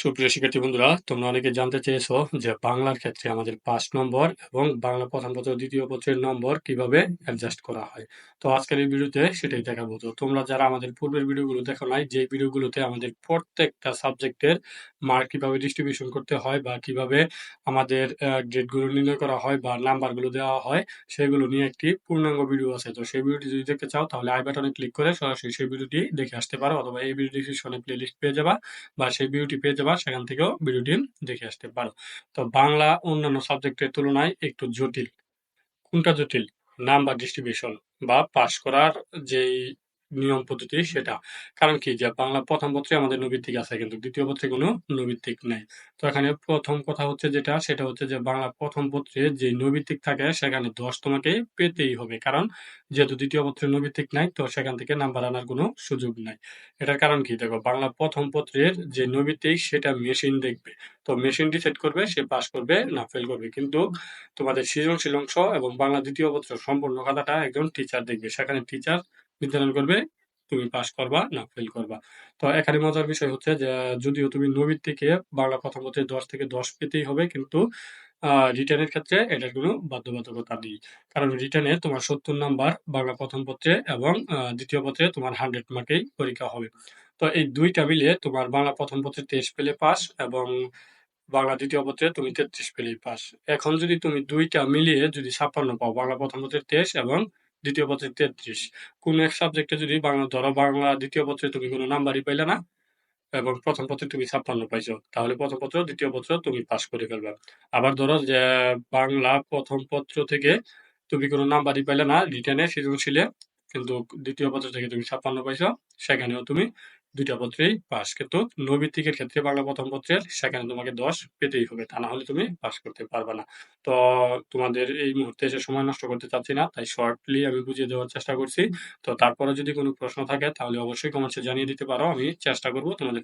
সুপ্রিয় শিক্ষার্থী বন্ধুরা, তোমরা অনেকে জানতে চেয়েছো যে বাংলার ক্ষেত্রে আমাদের পাঁচ নম্বর এবং বাংলা প্রথম পত্র, দ্বিতীয় পত্রের নম্বর কীভাবে অ্যাডজাস্ট করা হয়। তো আজকের এই ভিডিওতে সেটাই দেখাবো। তো তোমরা যারা আমাদের পূর্বের ভিডিওগুলো দেখো নাই, যে ভিডিওগুলোতে আমাদের প্রত্যেকটা সাবজেক্টের মার্ক কীভাবে ডিস্ট্রিবিউশন করতে হয় বা কীভাবে আমাদের গ্রেডগুলো নির্ণয় করা হয় বা নাম্বারগুলো দেওয়া হয়, সেগুলো নিয়ে একটি পূর্ণাঙ্গ ভিডিও আছে। তো সেই ভিডিওটি যদি দেখতে চাও, তাহলে আই বাটনে ক্লিক করে সরাসরি সেই ভিডিওটি দেখে আসতে পারো, অথবা এই ভিডিও ডিসক্রিপশনে প্লে লিস্ট পেয়ে যাবা বা সেই ভিডিওটি পেয়ে যাবা। সেখান থেকেও ভিডিওটি দেখে আসতে পারো। তো বাংলা অন্যান্য সাবজেক্টের তুলনায় একটু জটিল। কোনটা জটিল? নাম বা ডিস্ট্রিবিউশন বা পাশ করার যেই নিয়ম পদ্ধতি সেটা। কারণ কি? যে বাংলা প্রথম পত্রে আমাদের নৈবিত্তিক আছে, কিন্তু দ্বিতীয় পত্রে কোনো নৈবিত্তিক নেই। তো এখানে প্রথম কথা হচ্ছে যেটা, সেটা হচ্ছে যে বাংলা প্রথম পত্রে যে নৈবিত্তিক থাকে, সেখানে দশ তোমাকে পেতেই হবে। কারণ যেহেতু দ্বিতীয় পত্রে নৈবিত্তিক নাই, তো সেখান থেকে নাম্বার আনার কোনো সুযোগ নাই। এটার কারণ কি? দেখো, বাংলা প্রথম পত্রের যে নৈবিত্তিক, সেটা মেশিন দেখবে। তো মেশিন ডিসাইড করবে, সে পাস করবে না ফেল করবে। কিন্তু তোমাদের সৃজনশীল অংশ এবং বাংলা দ্বিতীয় পত্র সম্পূর্ণ কথাটা একজন টিচার দেখবে। সেখানে টিচার নির্ধারণ করবে, তুমি পাস করবা, না ফেল করবা। তো এখানে মজার বিষয় হচ্ছে যে, যদিও তুমি নবীর থেকে বাংলা প্রথম পত্রে দশ থেকে দশ পেতেই হবে, কিন্তু রিটার্নের ক্ষেত্রে এটার কোনো বাধ্যবাধকতা নেই। কারণ রিটার্নে তোমার সত্তর নাম্বার বাংলা প্রথম পত্রে এবং দ্বিতীয় পত্রে তোমার হান্ড্রেড মার্কেই পরীক্ষা হবে। তো এই দুইটা মিলে তোমার বাংলা প্রথম পত্রে তেইশ পেলে পাস এবং বাংলা দ্বিতীয় পত্রে তুমি তেত্রিশ পেলেই পাস এখন যদি তুমি দুইটা মিলিয়ে যদি ছাপ্পান্ন পাও, বাংলা প্রথম পত্রে তেইশ এবং দ্বিতীয় পত্রে তেত্রিশ। কোন এক সাবজেক্টে যদি বাংলা, ধরো বাংলা দ্বিতীয় পত্রে তুমি কোনো নাম্বারই পাইলে না, এবং প্রথম পত্রে তুমি ছাপ্পান্ন পাইছো, তাহলে প্রথম পত্র দ্বিতীয় পত্র তুমি পাস করে ফেলবে। আবার ধরো যে বাংলা প্রথম পত্র থেকে তুমি কোনো নাম্বারই পাইলে না রিটার্নে সৃজনশীলে কিন্তু দ্বিতীয় পত্র থেকে তুমি ছাপ্পান্ন পাইছো, সেখানেও তুমি দুইটা পত্রেই পাস কিন্তু নৈবিত্তিকের ক্ষেত্রে বাংলা প্রথম পত্রের সেখানে তোমাকে দশ পেতেই হবে। তা না হলে তুমি পাস করতে পারবে না। তো তোমাদের এই মুহূর্তে এসে সময় নষ্ট করতে চাচ্ছি না, তাই শর্টলি আমি বুঝিয়ে দেওয়ার চেষ্টা করছি। তো তারপরে যদি কোনো প্রশ্ন থাকে, তাহলে অবশ্যই কমেন্টসে জানিয়ে দিতে পারো, আমি চেষ্টা করব তোমাদের